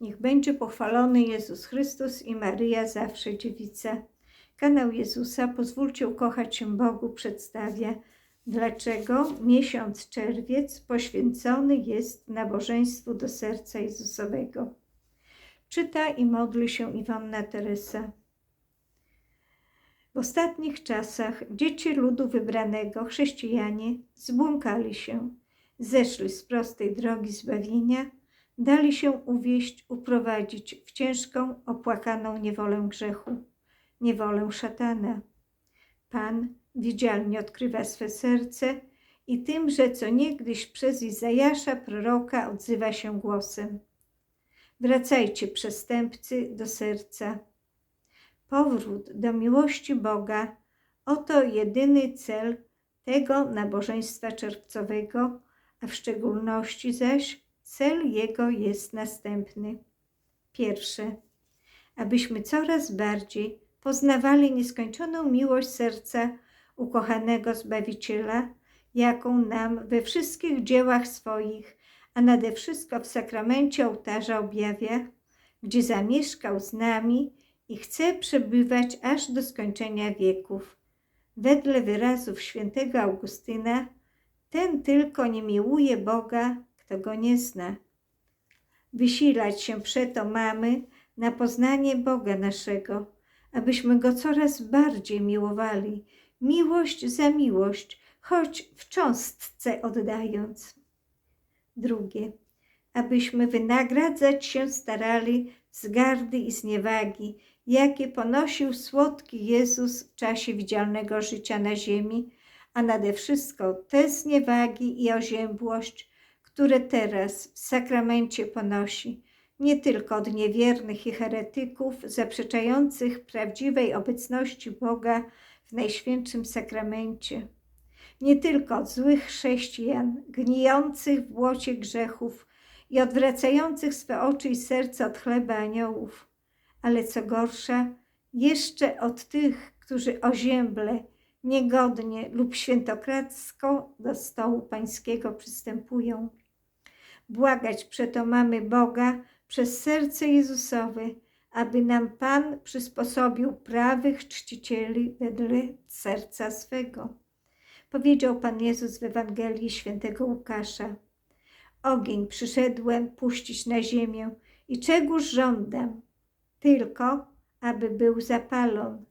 Niech będzie pochwalony Jezus Chrystus i Maryja zawsze dziewica. Kanał Jezusa Pozwólcie ukochać się Bogu przedstawia, dlaczego miesiąc czerwiec poświęcony jest nabożeństwu do serca Jezusowego. Czyta i modli się Iwonna Teresa. W ostatnich czasach dzieci ludu wybranego, chrześcijanie, zbłąkali się, zeszli z prostej drogi zbawienia, dali się uwieść, uprowadzić w ciężką, opłakaną niewolę grzechu, niewolę szatana. Pan widzialnie odkrywa swe serce i tym, że co niegdyś przez Izajasza proroka odzywa się głosem. Wracajcie, przestępcy, do serca. Powrót do miłości Boga oto jedyny cel tego nabożeństwa czerwcowego, a w szczególności zaś cel jego jest następny. Pierwsze, abyśmy coraz bardziej poznawali nieskończoną miłość serca ukochanego Zbawiciela, jaką nam we wszystkich dziełach swoich, a nade wszystko w sakramencie ołtarza objawia, gdzie zamieszkał z nami i chce przebywać aż do skończenia wieków. Wedle wyrazów świętego Augustyna, ten tylko nie miłuje Boga, kto go nie zna. Wysilać się przeto mamy na poznanie Boga naszego, abyśmy go coraz bardziej miłowali, miłość za miłość, choć w cząstce oddając. Drugie, abyśmy wynagradzać się starali z gardy i zniewagi, jakie ponosił słodki Jezus w czasie widzialnego życia na ziemi, a nade wszystko te zniewagi i oziębłość, które teraz w sakramencie ponosi, nie tylko od niewiernych i heretyków zaprzeczających prawdziwej obecności Boga w Najświętszym Sakramencie, nie tylko od złych chrześcijan, gnijących w błocie grzechów i odwracających swe oczy i serce od chleba aniołów, ale co gorsza, jeszcze od tych, którzy ozięble, niegodnie lub świętokradzko do stołu pańskiego przystępują. Błagać przeto mamy Boga przez serce Jezusowe, aby nam Pan przysposobił prawych czcicieli wedle serca swego. Powiedział Pan Jezus w Ewangelii świętego Łukasza. Ogień przyszedłem puścić na ziemię i czegoż żądam? Tylko, aby był zapalon.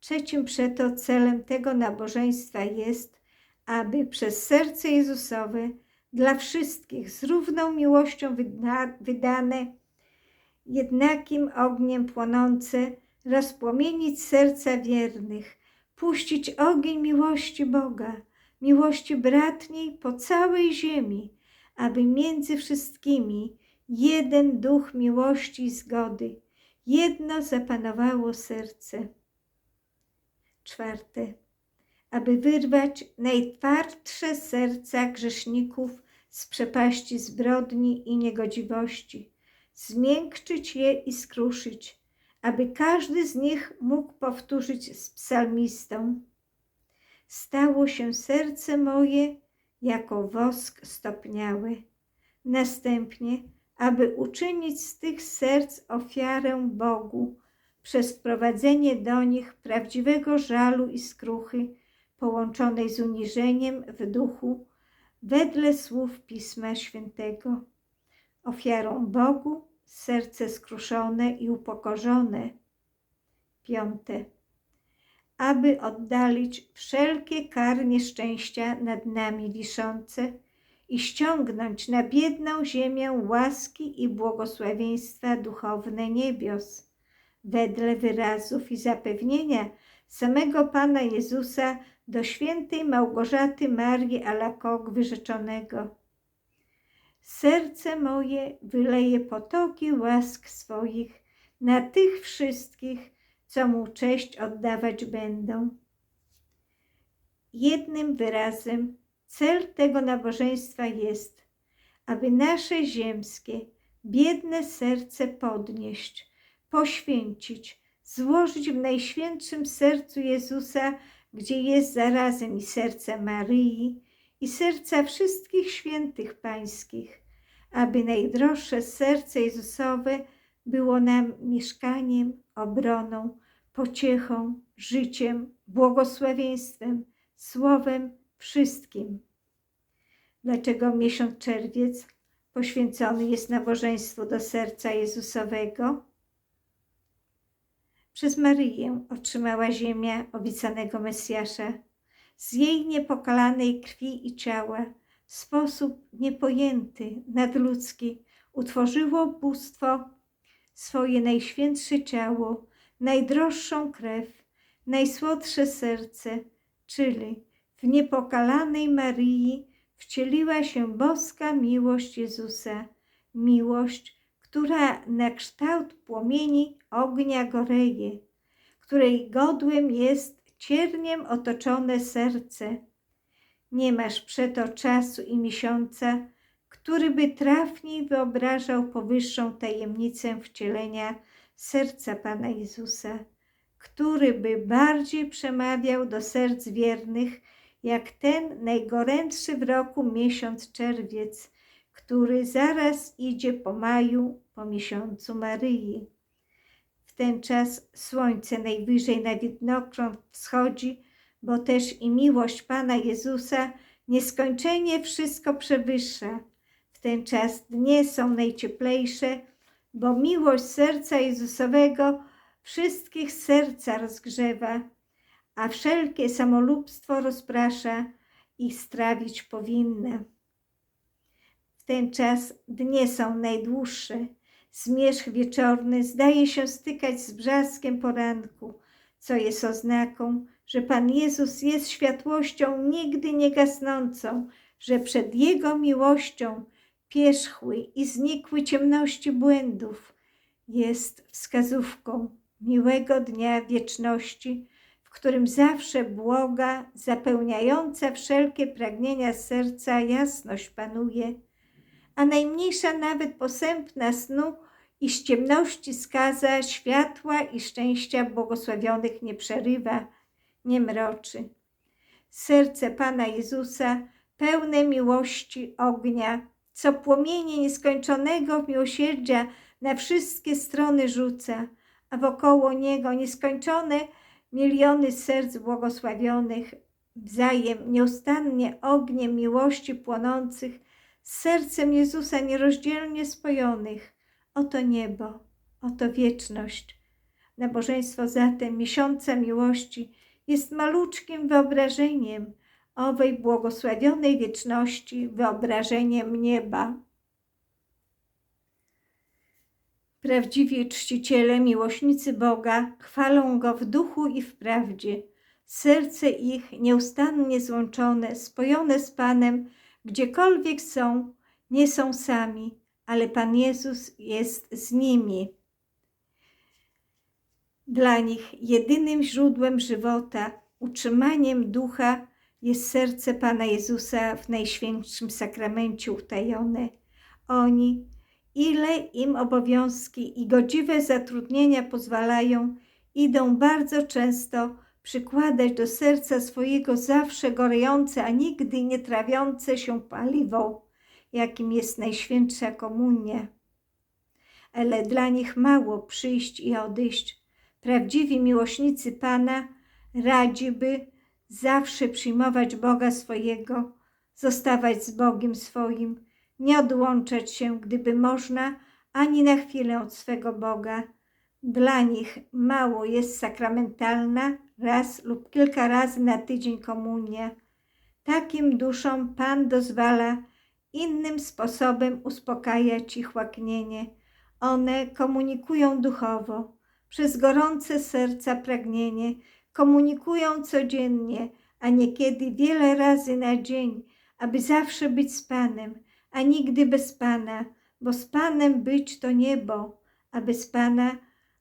Trzecim przeto celem tego nabożeństwa jest, aby przez serce Jezusowe dla wszystkich z równą miłością wydane, jednakim ogniem płonące, rozpłomienić serca wiernych, puścić ogień miłości Boga, miłości bratniej po całej ziemi, aby między wszystkimi jeden duch miłości i zgody, jedno zapanowało serce. Czwarte, aby wyrwać najtwardsze serca grzeszników z przepaści zbrodni i niegodziwości, zmiękczyć je i skruszyć, aby każdy z nich mógł powtórzyć z psalmistą. Stało się serce moje jako wosk stopniały. Następnie, aby uczynić z tych serc ofiarę Bogu, przez wprowadzenie do nich prawdziwego żalu i skruchy, połączonej z uniżeniem w duchu, wedle słów Pisma Świętego. Ofiarą Bogu serce skruszone i upokorzone. Piąte. Aby oddalić wszelkie kary nieszczęścia nad nami wiszące i ściągnąć na biedną ziemię łaski i błogosławieństwa duchowne niebios, wedle wyrazów i zapewnienia samego Pana Jezusa do świętej Małgorzaty Marii Alakog wyrzeczonego. Serce moje wyleje potoki łask swoich na tych wszystkich, co mu cześć oddawać będą. Jednym wyrazem cel tego nabożeństwa jest, aby nasze ziemskie, biedne serce podnieść, poświęcić, złożyć w Najświętszym Sercu Jezusa gdzie jest zarazem i serce Maryi, i serca wszystkich świętych pańskich, aby najdroższe serce Jezusowe było nam mieszkaniem, obroną, pociechą, życiem, błogosławieństwem, słowem wszystkim. Dlaczego miesiąc czerwiec poświęcony jest nabożeństwu do serca Jezusowego? Przez Maryję otrzymała ziemia obiecanego Mesjasza. Z jej niepokalanej krwi i ciała w sposób niepojęty, nadludzki utworzyło bóstwo swoje najświętsze ciało, najdroższą krew, najsłodsze serce, czyli w niepokalanej Maryi wcieliła się boska miłość Jezusa, miłość, która na kształt płomieni ognia goreje, której godłem jest cierniem otoczone serce. Nie masz przeto czasu i miesiąca, który by trafniej wyobrażał powyższą tajemnicę wcielenia serca Pana Jezusa, który by bardziej przemawiał do serc wiernych, jak ten najgorętszy w roku miesiąc czerwiec, który zaraz idzie po maju, po miesiącu Maryi. W ten czas słońce najwyżej na widnokrąg wschodzi, bo też i miłość Pana Jezusa nieskończenie wszystko przewyższa. W ten czas dnie są najcieplejsze, bo miłość serca Jezusowego wszystkich serca rozgrzewa, a wszelkie samolubstwo rozprasza i strawić powinne. Ten czas dnie są najdłuższe, zmierzch wieczorny zdaje się stykać z brzaskiem poranku, co jest oznaką, że Pan Jezus jest światłością nigdy nie gasnącą, że przed Jego miłością pierzchły i znikły ciemności błędów, jest wskazówką miłego dnia wieczności, w którym zawsze błoga, zapełniająca wszelkie pragnienia serca jasność panuje, a najmniejsza nawet posępna snu i z ciemności skaza światła i szczęścia błogosławionych nie przerywa, nie mroczy. Serce Pana Jezusa, pełne miłości ognia, co płomienie nieskończonego miłosierdzia na wszystkie strony rzuca, a wokoło Niego nieskończone miliony serc błogosławionych, wzajem nieustannie ogniem miłości płonących, z sercem Jezusa nierozdzielnie spojonych. Oto niebo, oto wieczność. Nabożeństwo zatem miesiąca miłości jest maluczkim wyobrażeniem owej błogosławionej wieczności, wyobrażeniem nieba. Prawdziwi czciciele, miłośnicy Boga chwalą Go w duchu i w prawdzie. Serce ich nieustannie złączone, spojone z Panem, gdziekolwiek są, nie są sami, ale Pan Jezus jest z nimi. Dla nich jedynym źródłem żywota, utrzymaniem ducha jest serce Pana Jezusa w Najświętszym Sakramencie utajone. Oni, ile im obowiązki i godziwe zatrudnienia pozwalają, idą bardzo często przykładać do serca swojego zawsze gorejące, a nigdy nie trawiące się paliwo, jakim jest Najświętsza Komunia. Ale dla nich mało przyjść i odejść. Prawdziwi miłośnicy Pana radzi by zawsze przyjmować Boga swojego, zostawać z Bogiem swoim, nie odłączać się, gdyby można, ani na chwilę od swego Boga. Dla nich mało jest sakramentalna raz lub kilka razy na tydzień komunia. Takim duszom Pan dozwala innym sposobem uspokajać ich łaknienie. One komunikują duchowo, przez gorące serca pragnienie, komunikują codziennie, a niekiedy wiele razy na dzień, aby zawsze być z Panem, a nigdy bez Pana, bo z Panem być to niebo, a bez Pana,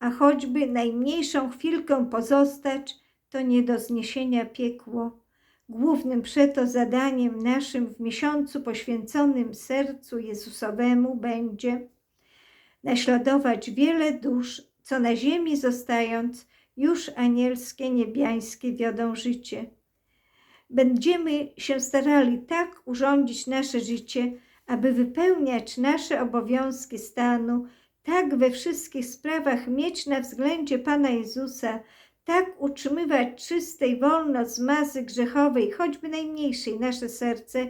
a choćby najmniejszą chwilkę pozostać, to nie do zniesienia piekło. Głównym przeto zadaniem naszym w miesiącu poświęconym sercu Jezusowemu będzie naśladować wiele dusz, co na ziemi zostając, już anielskie, niebiańskie wiodą życie. Będziemy się starali tak urządzić nasze życie, aby wypełniać nasze obowiązki stanu, tak we wszystkich sprawach mieć na względzie Pana Jezusa, tak utrzymywać czyste i wolno z mazy grzechowej, choćby najmniejszej, nasze serce,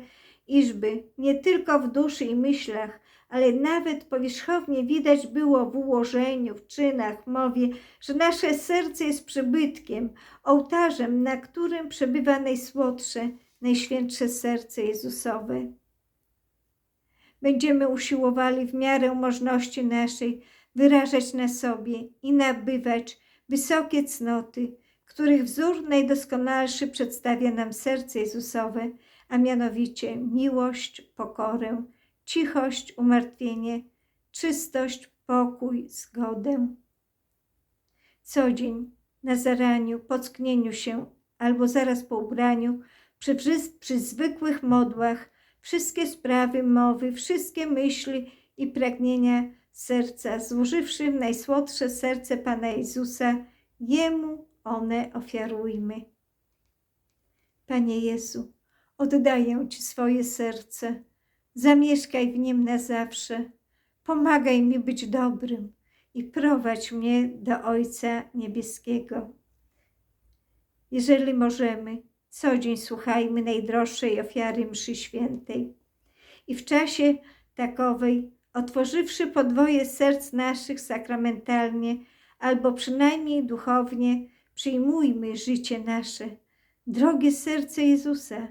iżby nie tylko w duszy i myślach, ale nawet powierzchownie widać było w ułożeniu, w czynach, mowie, że nasze serce jest przybytkiem, ołtarzem, na którym przebywa najsłodsze, najświętsze serce Jezusowe. Będziemy usiłowali w miarę możności naszej wyrażać na sobie i nabywać wysokie cnoty, których wzór najdoskonalszy przedstawia nam serce Jezusowe, a mianowicie miłość, pokorę, cichość, umartwienie, czystość, pokój, zgodę. Co dzień na zaraniu, po cknieniu się albo zaraz po ubraniu, przy, przy zwykłych modłach, wszystkie sprawy mowy, wszystkie myśli i pragnienia serca, złożywszy najsłodsze serce Pana Jezusa, Jemu one ofiarujmy. Panie Jezu, oddaję Ci swoje serce, zamieszkaj w nim na zawsze, pomagaj mi być dobrym i prowadź mnie do Ojca Niebieskiego. Jeżeli możemy, co dzień słuchajmy najdroższej ofiary mszy świętej. I w czasie takowej, otworzywszy podwoje serc naszych sakramentalnie, albo przynajmniej duchownie, przyjmujmy życie nasze, drogie serce Jezusa.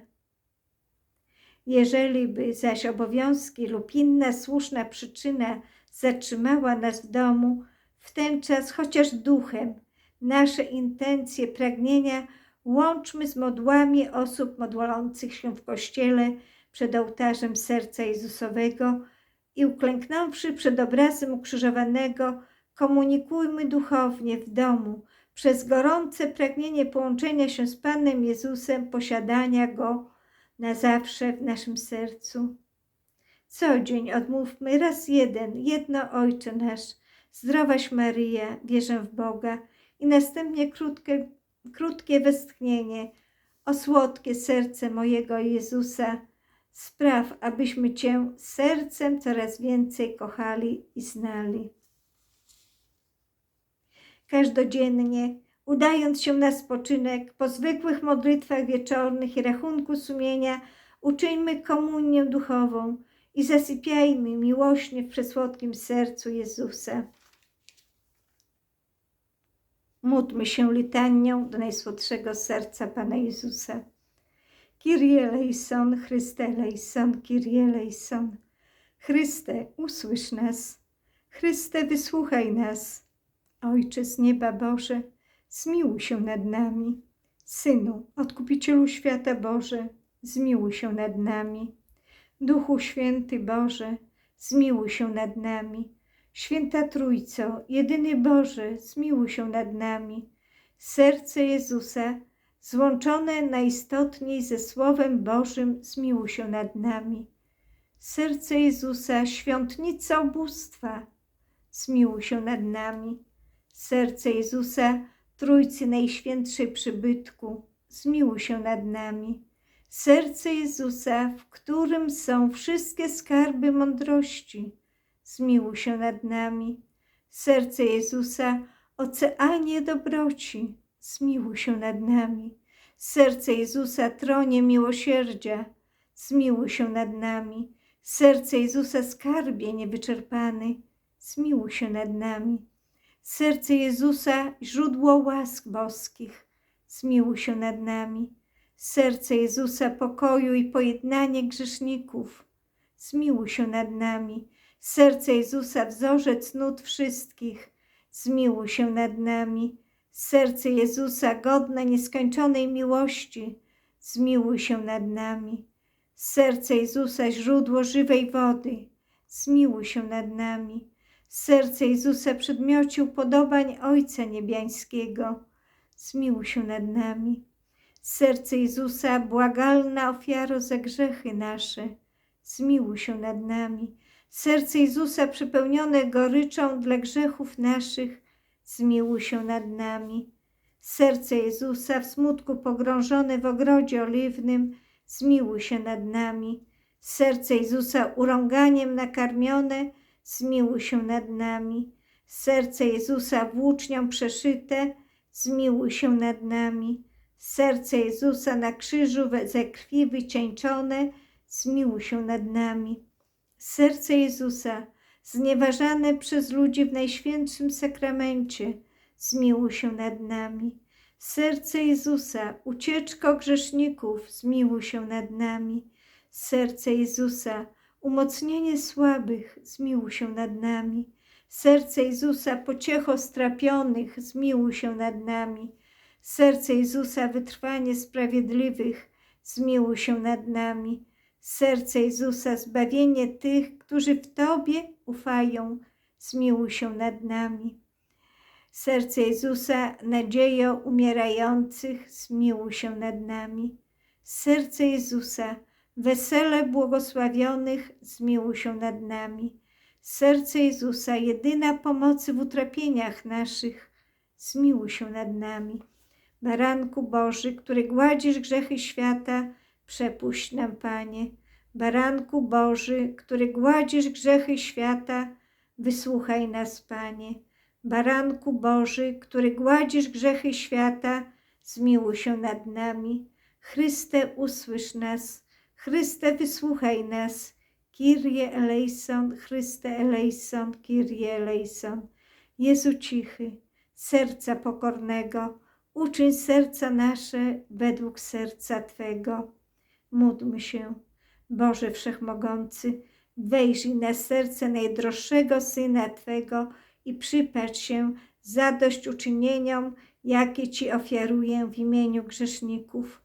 Jeżeli by zaś obowiązki lub inna słuszna przyczyna zatrzymała nas w domu, w ten czas chociaż duchem, nasze intencje, pragnienia łączmy z modłami osób modlących się w kościele przed ołtarzem serca Jezusowego i uklęknąwszy przed obrazem ukrzyżowanego, komunikujmy duchownie w domu przez gorące pragnienie połączenia się z Panem Jezusem, posiadania Go na zawsze w naszym sercu. Co dzień odmówmy raz jeden, jedno Ojcze nasz, zdrowaś Maryja, wierzę w Boga i następnie krótkie, krótkie westchnienie, o słodkie serce mojego Jezusa, spraw, abyśmy Cię sercem coraz więcej kochali i znali. Każdodziennie, udając się na spoczynek, po zwykłych modlitwach wieczornych i rachunku sumienia, uczyńmy komunię duchową i zasypiajmy miłośnie w przesłodkim sercu Jezusa. Módlmy się litanią do najsłodszego serca Pana Jezusa. Kyrie eleison, Chryste eleison, Kyrie eleison. Chryste, usłysz nas. Chryste, wysłuchaj nas. Ojcze z nieba Boże, zmiłuj się nad nami. Synu, Odkupicielu świata Boże, zmiłuj się nad nami. Duchu Święty Boże, zmiłuj się nad nami. Święta Trójco, jedyny Boże, zmiłuj się nad nami. Serce Jezusa, złączone najistotniej ze Słowem Bożym, zmiłuj się nad nami. Serce Jezusa, świątnica ubóstwa, zmiłuj się nad nami. Serce Jezusa, Trójcy Najświętszej przybytku, zmiłuj się nad nami. Serce Jezusa, w którym są wszystkie skarby mądrości, zmiłuj się nad nami. Serce Jezusa, oceanie dobroci, zmiłuj się nad nami. Serce Jezusa, tronie miłosierdzia, zmiłuj się nad nami. Serce Jezusa, skarbie niewyczerpany, zmiłuj się nad nami. Serce Jezusa, źródło łask boskich, zmiłuj się nad nami. Serce Jezusa, pokoju i pojednanie grzeszników, zmiłuj się nad nami. Serce Jezusa, wzorzec nut wszystkich, zmiłuj się nad nami. Serce Jezusa, godne nieskończonej miłości, zmiłuj się nad nami. Serce Jezusa, źródło żywej wody, zmiłuj się nad nami. Serce Jezusa, przedmiocie upodobań Ojca Niebiańskiego, zmiłuj się nad nami. Serce Jezusa, błagalna ofiaro za grzechy nasze, zmiłuj się nad nami. Serce Jezusa przepełnione goryczą dla grzechów naszych, zmiłuj się nad nami. Serce Jezusa w smutku pogrążone w ogrodzie oliwnym, zmiłuj się nad nami. Serce Jezusa urąganiem nakarmione, zmiłuj się nad nami. Serce Jezusa włócznią przeszyte, zmiłuj się nad nami. Serce Jezusa na krzyżu ze krwi wycieńczone, zmiłuj się nad nami. Serce Jezusa znieważane przez ludzi w Najświętszym Sakramencie, zmiłuj się nad nami. Serce Jezusa, ucieczko grzeszników, zmiłuj się nad nami. Serce Jezusa, umocnienie słabych, zmiłuj się nad nami. Serce Jezusa, pociecho strapionych, zmiłuj się nad nami. Serce Jezusa, wytrwanie sprawiedliwych, zmiłuj się nad nami. Serce Jezusa, zbawienie tych, którzy w Tobie ufają, zmiłuj się nad nami. Serce Jezusa, nadziejo umierających, zmiłuj się nad nami. Serce Jezusa, wesele błogosławionych, zmiłuj się nad nami. Serce Jezusa, jedyna pomocy w utrapieniach naszych, zmiłuj się nad nami. Baranku Boży, który gładzisz grzechy świata, przepuść nam, Panie. Baranku Boży, który gładzisz grzechy świata, wysłuchaj nas, Panie. Baranku Boży, który gładzisz grzechy świata, zmiłuj się nad nami. Chryste, usłysz nas. Chryste, wysłuchaj nas. Kyrie eleison, Chryste eleison, Kyrie eleison. Jezu cichy, serca pokornego, uczyń serca nasze według serca Twego. Módlmy się. Boże Wszechmogący, wejrzyj na serce najdroższego Syna Twego i przypatrz się zadośćuczynieniom, jakie Ci ofiaruję w imieniu grzeszników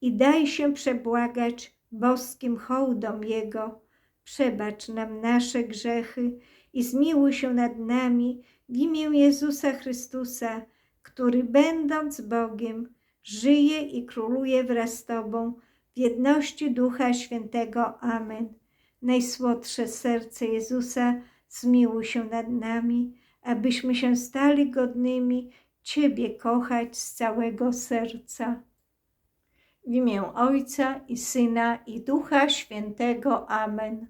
i daj się przebłagać boskim hołdom Jego. Przebacz nam nasze grzechy i zmiłuj się nad nami w imię Jezusa Chrystusa, który będąc Bogiem, żyje i króluje wraz z Tobą w jedności Ducha Świętego. Amen. Najsłodsze serce Jezusa, zmiłuj się nad nami, abyśmy się stali godnymi Ciebie kochać z całego serca. W imię Ojca i Syna i Ducha Świętego. Amen.